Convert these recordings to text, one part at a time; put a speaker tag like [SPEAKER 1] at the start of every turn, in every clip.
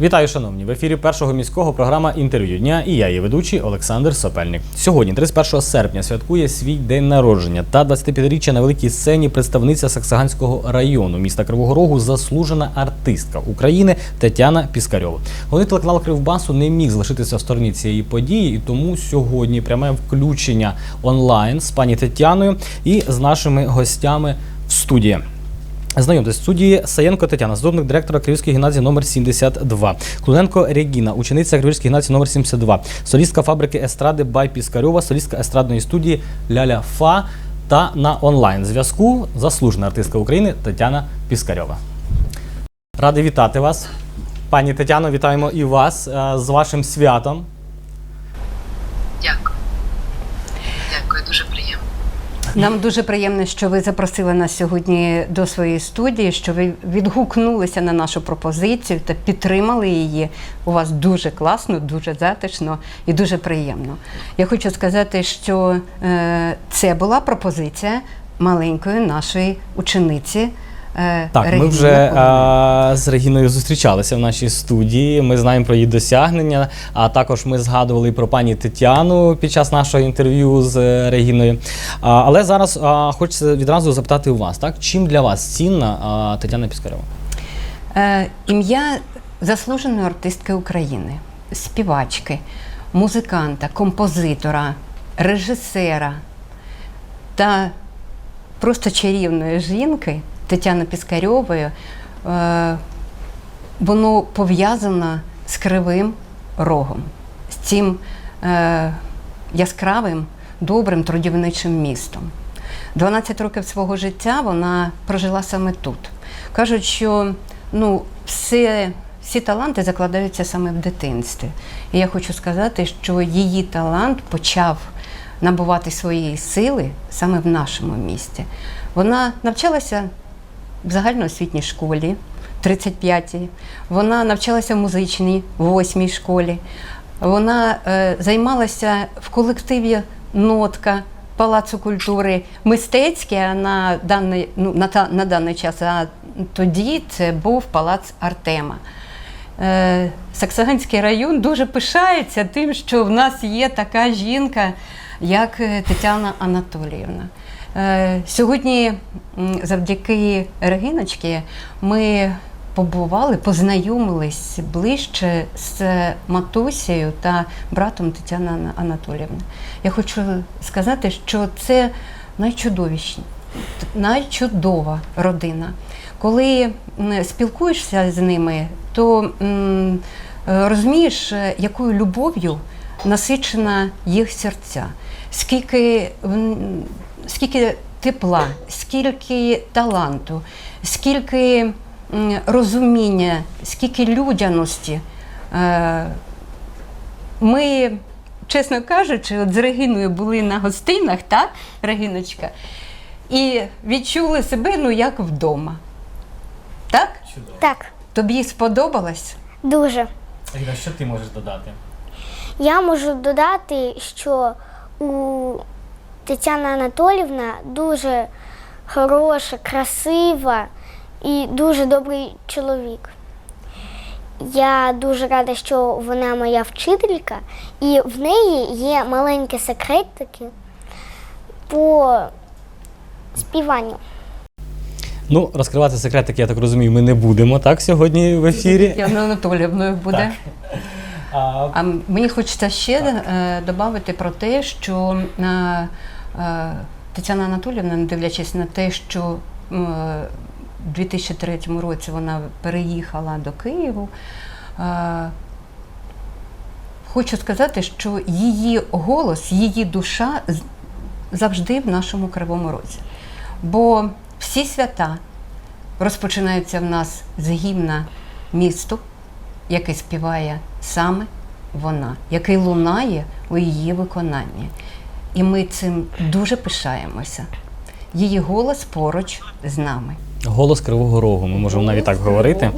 [SPEAKER 1] Вітаю, шановні! В ефірі першого міського програма інтерв'ю дня і я, її ведучий Олександр Сопельник. Сьогодні, 31 серпня, святкує свій день народження та 25-річчя на великій сцені представниця Саксаганського району міста Кривого Рогу, заслужена артистка України Тетяна Піскарьова. Головний телеканал Кривбасу не міг залишитися в стороні цієї події, і тому сьогодні пряме включення онлайн з пані Тетяною і з нашими гостями в студії. Знайомтесь, студії Саєнко Тетяна, заступник директора Київської гімназії номер 72. Клуненко Регіна, учениця Київської гімназії номер 72. Солістка фабрики естради Бай Піскарьова, солістка естрадної студії Ляля Фа та на онлайн зв'язку заслужена артистка України Тетяна Піскарьова. Радий вітати вас. Пані Тетяно, вітаємо і вас е, з вашим святом.
[SPEAKER 2] Дякую. Дякую, дуже приємно.
[SPEAKER 3] Нам дуже приємно, що ви запросили нас сьогодні до своєї студії, що ви відгукнулися на нашу пропозицію та підтримали її. У вас дуже класно, дуже затишно і дуже приємно. Я хочу сказати, що е, це була пропозиція маленької нашої учениці. Е,
[SPEAKER 1] Так, ми вже е, з Регіною зустрічалися в нашій студії. Ми знаємо про її досягнення. А також ми згадували про пані Тетяну під час нашого інтерв'ю з е, Регіною. А, але зараз а, хочеться відразу запитати у вас, так чим для вас цінна а, Тетяна Піскарєва?
[SPEAKER 3] Е, ім'я заслуженої артистки України, співачки, музиканта, композитора, режисера та просто чарівної жінки Тетяни Піскарьової, е, воно пов'язано з кривим рогом, з цим е, яскравим, добрим трудівничим містом. 12 років свого життя вона прожила саме тут. Кажуть, що ну, все, всі таланти закладаються саме в дитинстві. І я хочу сказати, що її талант почав набувати своєї сили саме в нашому місті. Вона навчалася в загальноосвітній школі 35-й. Вона навчалася в музичній 8-й школі. Вона е, займалася в колективі Нотка Палацу культури мистецький, а на даний, ну, на, на даний час, а тоді це був палац Артема. Е, Саксаганський район дуже пишається тим, що в нас є така жінка, як е, Тетяна Анатоліївна. Е, Сьогодні, завдяки Регіночці, ми побували, познайомились ближче з матусею та братом Тетяни Ана- Анатоліївни. Я хочу сказати, що це найчудовіші, найчудова родина. Коли спілкуєшся з ними, то розумієш, е, якою любов'ю насичена їх серця, скільки, скільки тепла, скільки таланту, скільки розуміння, скільки людяності. Е, Ми, чесно кажучи, от з Регіною були на гостинах, так, Регіночка, і відчули себе ну як вдома. Так?
[SPEAKER 4] Так,
[SPEAKER 3] Тобі сподобалось?
[SPEAKER 4] дуже.
[SPEAKER 1] Регіна, що ти можеш додати?
[SPEAKER 4] Я можу додати, що у Тетяна Анатолівна дуже хороша, красива і дуже добрий чоловік. Я дуже рада, що вона моя вчителька, і в неї є маленькі секретики по співанню.
[SPEAKER 1] Ну, розкривати секретики, я так розумію, ми не будемо так сьогодні в ефірі.
[SPEAKER 3] Яна Анатоліївною буде.
[SPEAKER 1] А,
[SPEAKER 3] А мені хочеться ще е, додати про те, що е, Тетяна Анатоліївна, не дивлячись на те, що е, у 2003 році вона переїхала до Києву, е, хочу сказати, що її голос, її душа завжди в нашому кривому розі. Бо всі свята розпочинаються в нас з гімна місту, який співає саме вона, який лунає у її виконанні. І ми цим дуже пишаємося. Її голос поруч з нами.
[SPEAKER 1] голос Кривого Рогу, ми можемо навіть так говорити.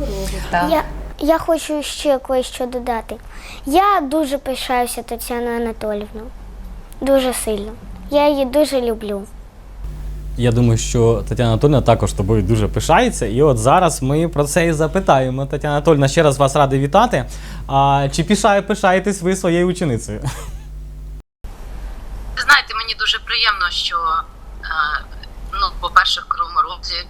[SPEAKER 3] Так.
[SPEAKER 4] Я, я хочу ще кое-що додати. Я дуже пишаюся Тетяною Анатолівною. Дуже сильно. Я її дуже люблю.
[SPEAKER 1] Я думаю, що Тетяна Анатольовна також тобою дуже пишається. І от зараз ми про це і запитаємо. Тетяна Анатольовна, ще раз вас радий вітати. А, чи пишає, пишаєтесь ви своєю ученицею?
[SPEAKER 2] Дуже приємно, що е, ну, по-перше, в Кривому Розі е,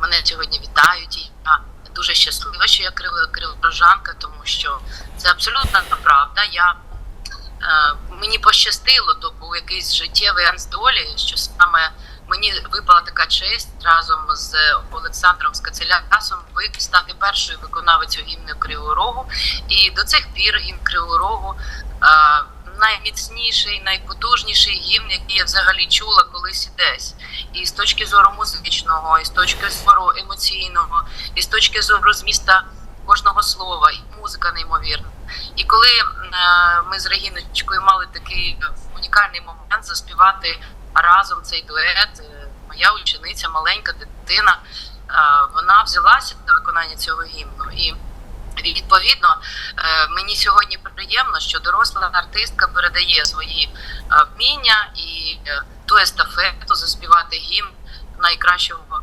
[SPEAKER 2] мене сьогодні вітають. І я дуже щаслива, що я криво криворожанка, тому що це абсолютна правда. Я е, мені пощастило, то був якийсь життєвий анс долі, що саме мені випала така честь разом з Олександром Скацелясом стати першою виконавицею гімну Кривого Рогу. І до цих пір гімн Кривого Рогу найміцніший, найпотужніший гімн, який я взагалі чула колись і десь. І з точки зору музичного, і з точки зору емоційного, і з точки зору зміста кожного слова, і музика неймовірна. І коли е, ми з Регіночкою мали такий унікальний момент заспівати разом цей дует, е, моя учениця, маленька дитина, е, вона взялася за виконання цього гімну. І Відповідно, е, мені сьогодні приємно, що доросла артистка передає свої е, вміння і е, ту естафету заспівати гімн найкращого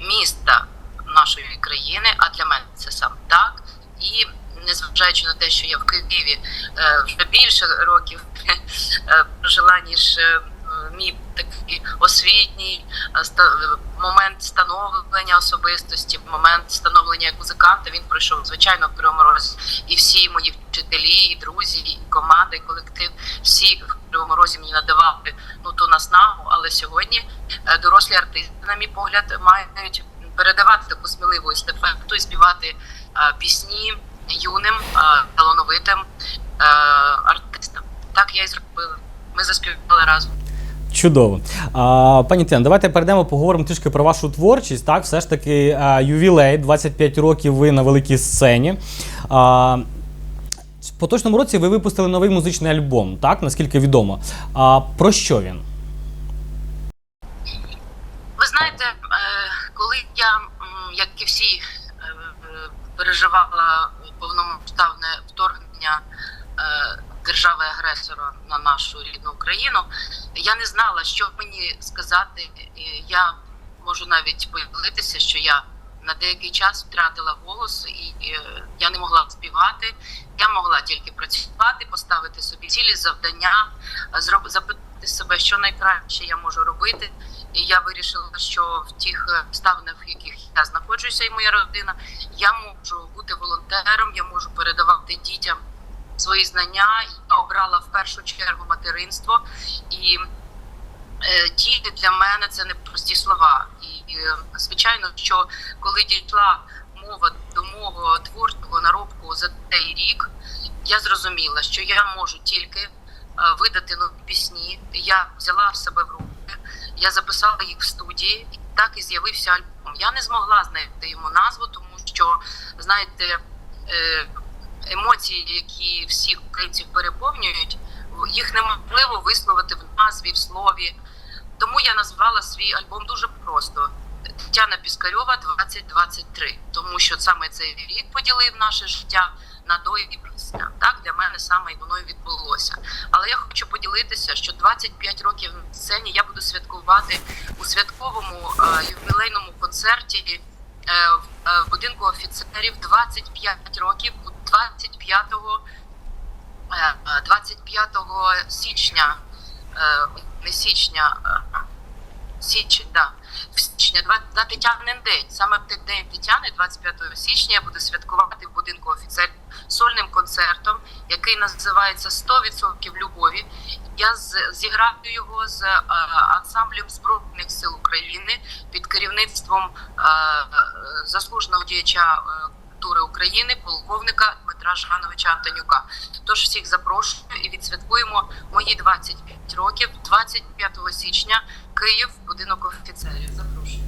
[SPEAKER 2] міста нашої країни. А для мене це саме так. І незважаючи на те, що я в Києві вже більше років прожила, ніж мій такий освітній е, момент становлення особистості, момент становлення як музиканта, він пройшов звичайно в Кривому Розі. І всі мої вчителі, і друзі, і команда, і колектив, всі в Кривому Розі мені надавали ну ту наснагу. Але сьогодні е, дорослі артисти, на мій погляд, мають передавати таку сміливу естафету і співати е, пісні юним, талановитим артистам. Так я і зробила. Ми заспівали разом.
[SPEAKER 1] Чудово. А, пані Тетяно, давайте перейдемо, поговоримо трішки про вашу творчість. Так, все ж таки, ювілей, 25 років ви на великій сцені. А, в поточному році ви випустили новий музичний альбом, так, наскільки відомо. А, про що він?
[SPEAKER 2] Ви знаєте, е, коли я, як і всі, е, переживала повномасштабне вторгнення е, держави-агресора на нашу рідну Україну, я не знала, що мені сказати. Я можу навіть поділитися, що я на деякий час втратила голос, і е, я не могла співати. Я могла тільки працювати, поставити собі цілі завдання, е, запитати себе, що найкраще я можу робити. І я вирішила, що в тих обставинах, в яких я знаходжуся, і моя родина, я можу бути волонтером, я можу передавати дітям свої знання. Обрала в першу чергу материнство і. е, Діти для мене це не прості слова. І е, звичайно, що коли дійшла мова до мого творчого наробку за цей рік, я зрозуміла, що я можу тільки е, видати нові пісні. Я взяла в себе в руки, я записала їх в студії, і так і з'явився альбом. Я не змогла знайти йому назву, тому що знаєте. е, Емоції, які всіх українців переповнюють, їх неможливо висловити в назві, в слові. Тому я назвала свій альбом дуже просто Тетяна Піскарьова 2023, тому що саме цей рік поділив наше життя на до і після. Так для мене саме воно і відбулося. Але я хочу поділитися, що 25 років на сцені я буду святкувати у святковому е, ювілейному концерті е, в е, будинку офіцерів 25 років 25 е, е, 25 січня, е, не січня, січень, да, січня, на Тетянин день. Саме в день Тетяни, 25 січня, я буду святкувати в будинку офіцерів сольним концертом, який називається «100% любові. Я зіграю його з е, ансамблем Збройних сил України під керівництвом заслуженого діяча культури України, полковника Дмитра Жановича Антонюка. Тож всіх запрошую і відсвяткуємо мої 25 років, 25 січня, Київ, будинок офіцерів. Запрошую.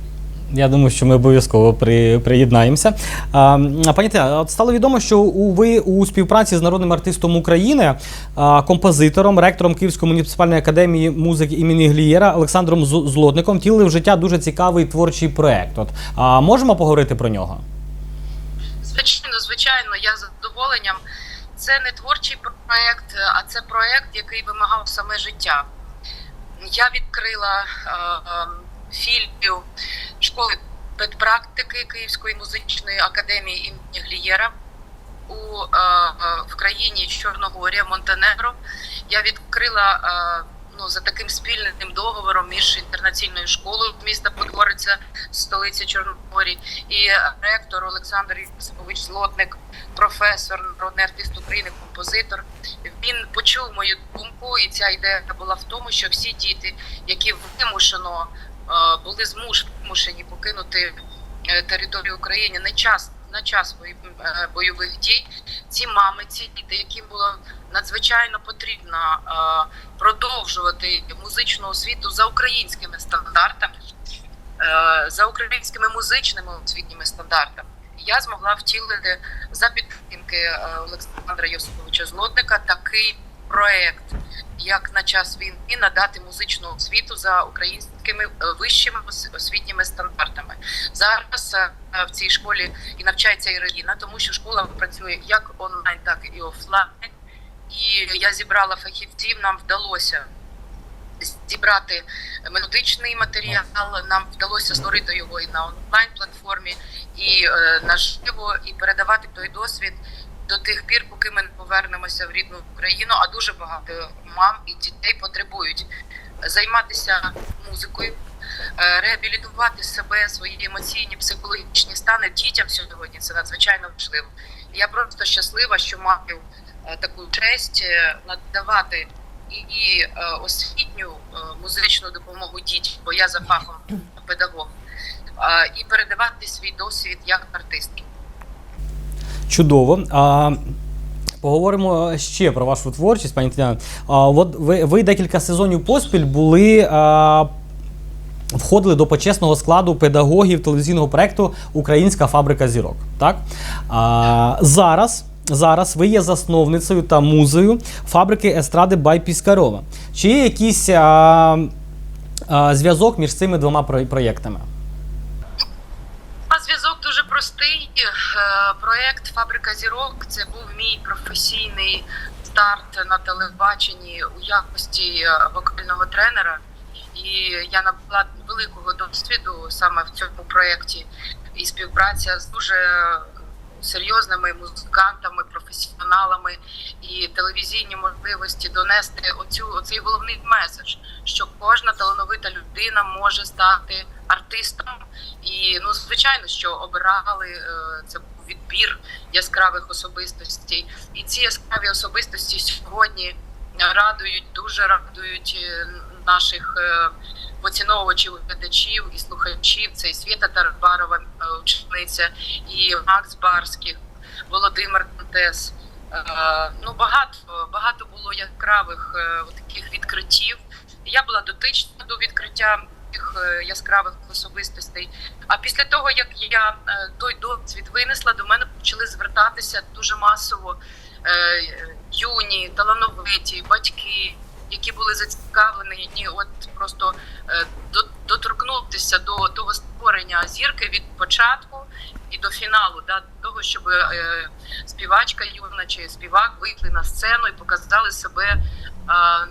[SPEAKER 1] Я думаю, що ми обов'язково при, приєднаємося. А, пані Тетяно, от стало відомо, що у, ви у співпраці з народним артистом України, а, композитором, ректором Київської муніципальної академії музики імені Глієра Олександром Злотником втілили в життя дуже цікавий творчий проект. От а, можемо поговорити про нього?
[SPEAKER 2] Звичайно, я з задоволенням. Це не творчий проект, а це проект, який вимагав саме життя. Я відкрила е, е, філію школи педпрактики Київської музичної академії імені Глієра у е, е, в країні Чорногорія, Монтенегро. Я відкрила е, ну за таким спільним договором між інтернаційною школою міста Подгориця, столиці Чорногорії, і ректор Олександр Йосипович Злотник, професор, народний артист України, композитор. Він почув мою думку, і ця ідея була в тому, що всі діти, які вимушено е, були змушені покинути е, територію України не час на час е, бойових дій, ці мами, ці діти, яким було надзвичайно потрібно е, продовжувати музичну освіту за українськими стандартами, е, за українськими музичними освітніми стандартами. Я змогла втілити за підтримки е, Олександра Йосиповича Злотника такий проект, як на час війни надати музичну освіту за українськими е, вищими освітніми стандартами. Зараз е, в цій школі і навчається Ірина, тому що школа працює як онлайн, так і офлайн. І я зібрала фахівців. Нам вдалося зібрати методичний матеріал. Нам вдалося створити його і на онлайн платформі, і е, наживо, і передавати той досвід до тих пір, поки ми не повернемося в рідну Україну. А дуже багато мам і дітей потребують займатися музикою. е, Реабілітувати себе, свої емоційні, психологічні стани дітям сьогодні це надзвичайно важливо. Я просто щаслива, що маю е, таку честь е, надавати і, освітню музичну допомогу дітям, бо я за фахом педагог, і передавати свій досвід як артистки.
[SPEAKER 1] Чудово. А, поговоримо ще про вашу творчість, пані Тетяна. От ви, ви декілька сезонів поспіль були. А, Входили до почесного складу педагогів телевізійного проекту Українська фабрика зірок. Так? А, зараз, зараз ви є засновницею та музею фабрики естради Бай Піскарова. Чи є якийсь а, а, зв'язок між цими двома проєктами?
[SPEAKER 2] Зв'язок дуже простий. Е, Проект Фабрика зірок це був мій професійний старт на телебаченні у якості е, вокального тренера. І я набула великого досвіду саме в цьому проєкті. І співпраця з дуже серйозними музикантами, професіоналами і телевізійні можливості донести оцю оцей головний меседж, що кожна талановита людина може стати артистом. І ну звичайно, що обирали е, це відбір яскравих особистостей, і ці яскраві особистості сьогодні радують, дуже радують е, наших е, поціновувачів, глядачів і слухачів. Це і Свята Тарабарова, е, учениця, і Макс Барських, Володимир. Е, Ну багато багато було яскравих таких відкриттів. Я була дотична до відкриття яскравих особистостей. А після того, як я е, той досвід винесла, до мене почали звертатися дуже масово е, юні, талановиті, батьки, які були зацікавлені от просто е, доторкнутися до того створення зірки від початку і до фіналу, да, того, щоб е, співачка юна чи співак вийшли на сцену і показали себе е,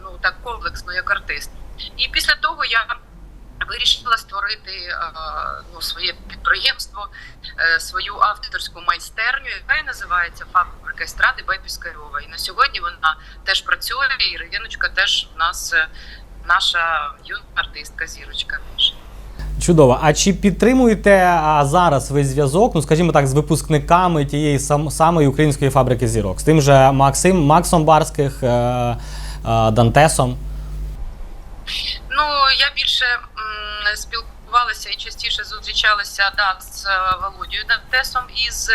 [SPEAKER 2] ну так комплексно як артист. І після того я вирішила створити е, ну, своє підприємство, е, свою авторську майстерню, яка і називається Фабрика естради Бай І на сьогодні вона теж працює, і Іриночка теж в нас е, наша юна артистка, зірочка.
[SPEAKER 1] Чудово. А чи підтримуєте зараз ви зв'язок, ну скажімо так, з випускниками тієї сам, самої української фабрики зірок? З тим же Максим, Максом Барських, Дантесом?
[SPEAKER 2] Ну я більше м, спілкувалася і частіше зустрічалася да, з е, Володією Дантесом і з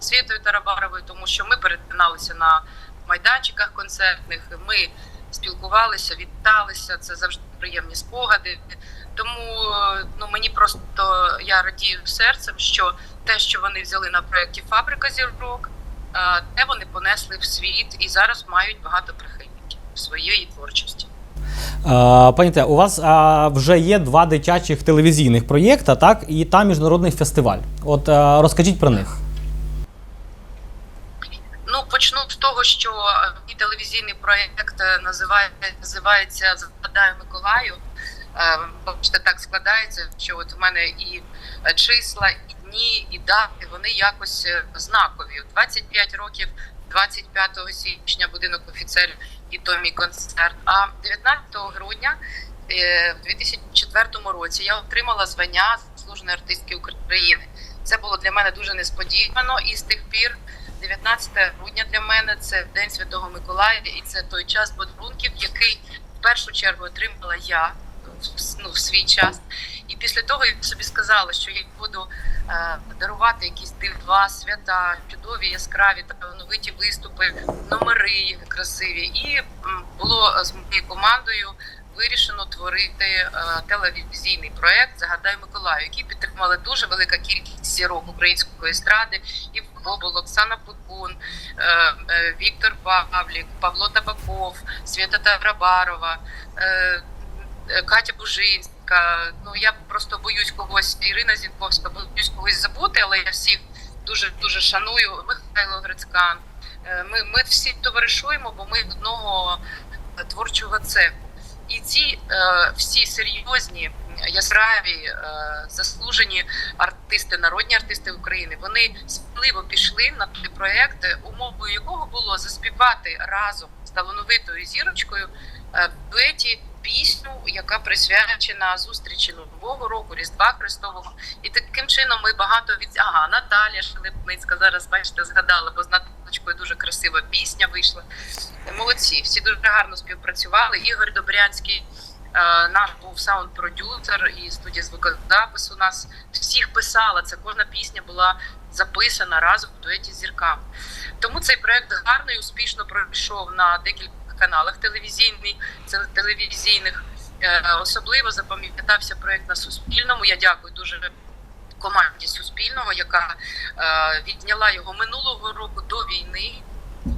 [SPEAKER 2] Світою Тарабаровою, тому що ми перетиналися на майданчиках концертних. Ми спілкувалися, віталися. Це завжди приємні спогади. Тому ну мені просто я радію серцем, що те, що вони взяли на проєкті Фабрика зірок, е, те вони понесли в світ і зараз мають багато прихильників своєї творчості.
[SPEAKER 1] Е, Пані у вас вже є два дитячих телевізійних проєкта, так? І там міжнародний фестиваль. От е, розкажіть про них.
[SPEAKER 2] Ну почну з того, що е, мій телевізійний проєкт е, називає, називається Згадаю Миколаю. Е, Бачите, так складається, що от в мене і е, числа, і дні, і дати вони якось е, знакові. 25 років, 25 січня, будинок офіцерів і то мій концерт. А 19 грудня е, в 2004 році я отримала звання заслуженої артистки України. Це було для мене дуже несподівано, і з тих пір 19 грудня для мене це День Святого Миколая, і це той час подарунків, який в першу чергу отримала я ну, в свій час. І після того я собі сказала, що я буду дарувати якісь дива, свята, чудові, яскраві талановиті виступи, номери красиві. І було з моєю командою вирішено творити е, телевізійний проект Загадай Миколаю, який підтримала дуже велика кількість зірок української естради. І Бобол, Оксана Пекун, е, е, Віктор Павлік, Павло Табаков, Свята Таврабарова, е, е, Катя Бужинська. Ну я просто боюсь когось. Ірина Зінковська, боюсь когось забути, але я всіх дуже дуже шаную. Михайло Грицькан. Е, Ми, ми всі товаришуємо, бо ми одного е, творчого цеху. І ці е, всі серйозні, яскраві, е, заслужені артисти, народні артисти України, вони сміливо пішли на той проект, е, умовою якого було заспівати разом з талановитою зірочкою е, дуеті пісню, яка присвячена зустрічі Нового року, Різдва Христового. І таким чином ми багато від ага, Наталія Шелепницька зараз бачите, згадала, бо з Наталочкою дуже красива пісня вийшла. Молодці, всі дуже гарно співпрацювали. Ігор Добрянський. е, Наш був саунд-продюсер і студія звукозапису нас всіх писала. Це кожна пісня була записана разом в дуеті зірками. Тому цей проект гарно і успішно пройшов на декілька каналах телевізійних телевізійних. Е, Особливо запам'ятався проект на Суспільному. Я дякую дуже команді Суспільного, яка е, відняла його минулого року до війни.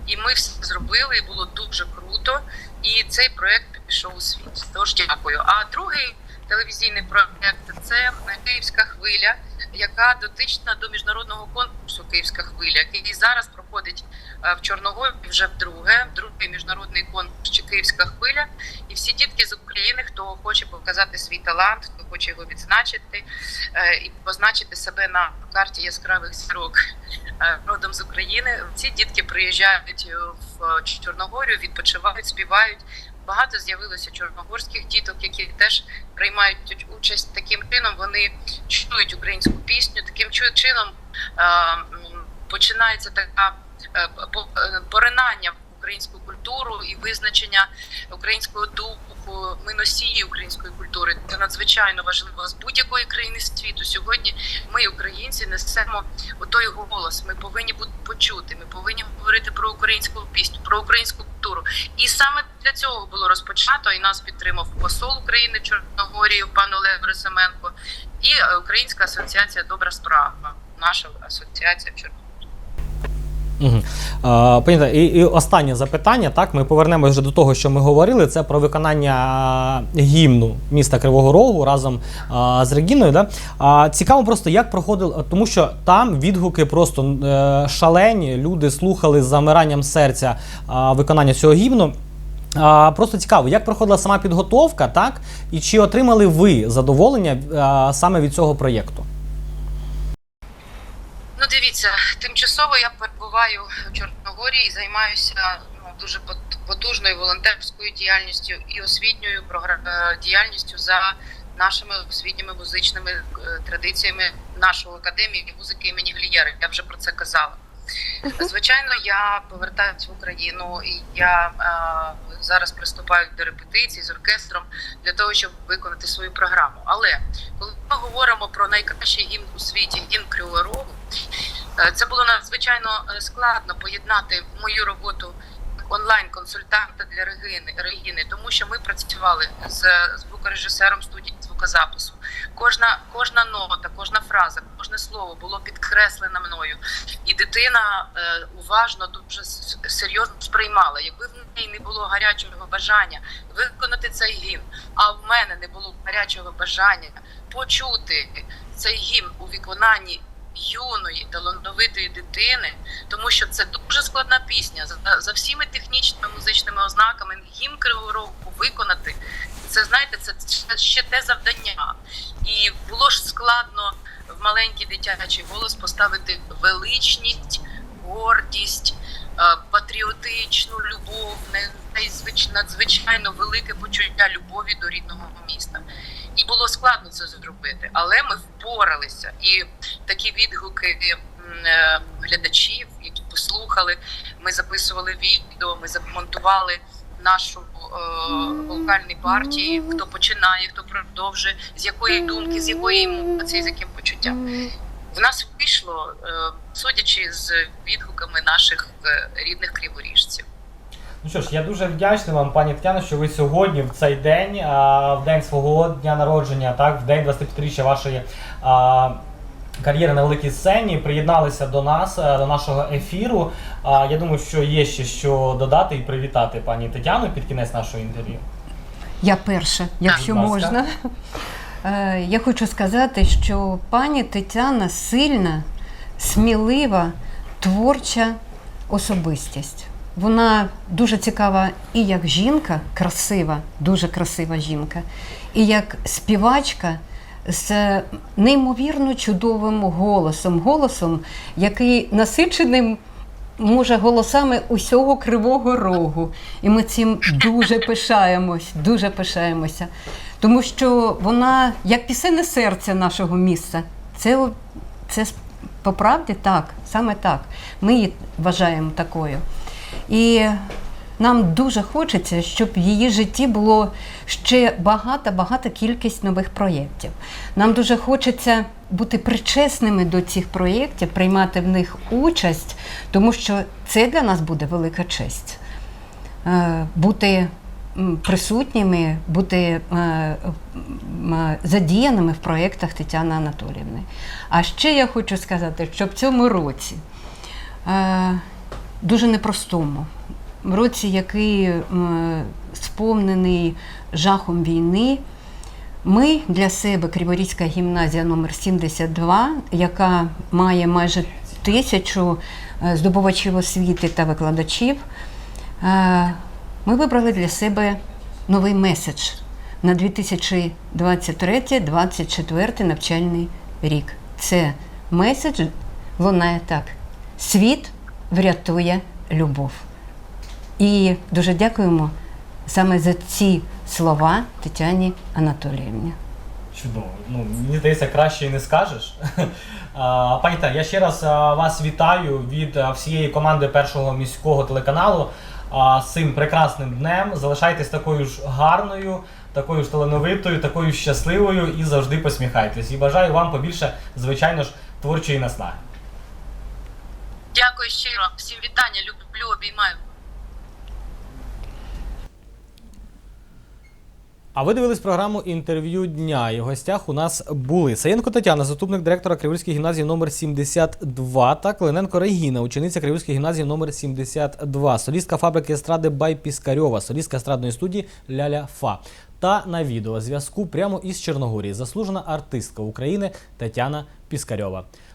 [SPEAKER 2] І ми все зробили, і було дуже круто. І цей проект пішов у світ. Тож дякую. А другий телевізійний проект це Київська хвиля, яка дотична до міжнародного конкурсу Київська хвиля, який зараз проходить е, в Чорногорі вже вдруге, другий міжнародний конкурс чи Київська хвиля. І всі дітки з України, хто хоче показати свій талант, хто хоче його відзначити е, і позначити себе на карті яскравих зірок е, родом з України. Ці дітки приїжджають е, в Чорногорію, відпочивають, співають. Багато з'явилося чорногорських діток, які теж приймають участь. Таким чином вони чують українську пісню. Таким чином починається така е, е, поринання українську культуру і визначення українського духу. Ми носії української культури. Це надзвичайно важливо з будь-якої країни світу. Сьогодні ми, українці, несемо той голос. Ми повинні бути почути. Ми повинні говорити про українську пісню, про українську культуру. І саме для цього було розпочато. І нас підтримав посол України в Чорногорії, пан Олег Росименко, і Українська асоціація Добра справа. Наша асоціація в Чорногорії.
[SPEAKER 1] Угу. Понятно. І, і останнє запитання. Так, ми повернемось вже до того, що ми говорили. Це про виконання гімну міста Кривого Рогу разом а, з Регіною. Да? А, цікаво просто, як проходило, тому що там відгуки просто е, шалені. Люди слухали з замиранням серця а, виконання цього гімну. А, просто цікаво, як проходила сама підготовка, так? І чи отримали ви задоволення а, саме від цього проєкту?
[SPEAKER 2] Ну, дивіться, тимчасово я перебуваю в Чорногорії і займаюся ну, дуже пот- потужною волонтерською діяльністю і освітньою е, діяльністю за нашими освітніми музичними е, традиціями нашої академії музики імені Глієри. Я вже про це казала. Звичайно, я повертаюся в Україну, і я е, зараз приступаю до репетицій з оркестром для того, щоб виконати свою програму. Але коли ми говоримо про найкращий гімн у світі, гімн Кривого Рогу, е, це було надзвичайно е, складно поєднати мою роботу онлайн-консультанта для Регини, Регіни, тому що ми працювали з звукорежисером студії звукозапису. Кожна, кожна нота, кожна фраза, кожне слово було підкреслене мною, і дитина е, уважно, дуже серйозно сприймала. Якби в неї не було гарячого бажання виконати цей гімн, а в мене не було гарячого бажання почути цей гімн у виконанні юної талановитої дитини, тому що це дуже складна пісня. За, за всіми технічними музичними ознаками гімн Кривого Рогу виконати це знаєте, це ще те завдання. І було ж складно в маленький дитячий голос поставити величність, гордість, е, патріотичну любов, надзвичайно велике почуття любові до рідного міста. І було складно це зробити, але ми впоралися. І такі відгуки е, глядачів, які послухали, ми записували відео, ми замонтували нашу е, вокальні партії, хто починає, хто продовжує, з якої думки, з якої емоції, з яким почуттям. В нас вийшло, е, судячи з відгуками наших рідних криворіжців.
[SPEAKER 1] Ну що ж, я дуже вдячний вам, пані Тетяно, що ви сьогодні в цей день, а, в день свого дня народження, так, в день 25-річчя вашої а, кар'єри на великій сцені, приєдналися до нас, е, до нашого ефіру. А, я думаю, що є ще що додати і привітати пані Тетяну під кінець нашого інтерв'ю.
[SPEAKER 3] Я перша, якщо
[SPEAKER 1] Будь ласка.
[SPEAKER 3] можна. Е, Я хочу сказати, що пані Тетяна сильна, смілива, творча особистість. Вона дуже цікава і як жінка, красива, дуже красива жінка, і як співачка з неймовірно чудовим голосом, голосом, який насиченим може голосами усього кривого рогу. І ми цим дуже пишаємось, дуже пишаємося. Тому що вона як пісенне серце нашого міста. Це, це по правді так, саме так. Ми її вважаємо такою. І нам дуже хочеться, щоб в її житті було ще багата-багата кількість нових проєктів. Нам дуже хочеться бути причесними до цих проєктів, приймати в них участь, тому що це для нас буде велика честь. Е, Бути присутніми, бути е, е, задіяними в проєктах Тетяни Анатоліївни. А ще я хочу сказати, що в цьому році дуже непростому. Році, який е, сповнений жахом війни, ми для себе Криворізька гімназія номер 72, яка має майже тисячу е, здобувачів освіти та викладачів, е, ми вибрали для себе новий меседж на 2023-2024 навчальний рік. Це меседж лунає так: світ врятує любов. І дуже дякуємо саме за ці слова Тетяні Анатоліївні.
[SPEAKER 1] Чудово. Ну, мені здається, краще і не скажеш. Пані Та, я ще раз вас вітаю від всієї команди першого міського телеканалу з цим прекрасним днем. Залишайтесь такою ж гарною, такою ж талановитою, такою щасливою і завжди посміхайтесь. І бажаю вам побільше, звичайно ж, творчої наснаги.
[SPEAKER 2] Дякую щиро, всім вітання, люблю, обіймаю.
[SPEAKER 1] А ви дивились програму інтерв'ю дня. І в гостях у нас були Саєнко Тетяна, заступник директора Криворізької гімназії номер 72 та Клиненко Регіна, учениця Криворізької гімназії номер 72, солістка фабрики естради Бай Піскарьова, солістка естрадної студії Ляля Фа. Та на відеозв'язку прямо із Чорногорії заслужена артистка України Тетяна Піскарьова.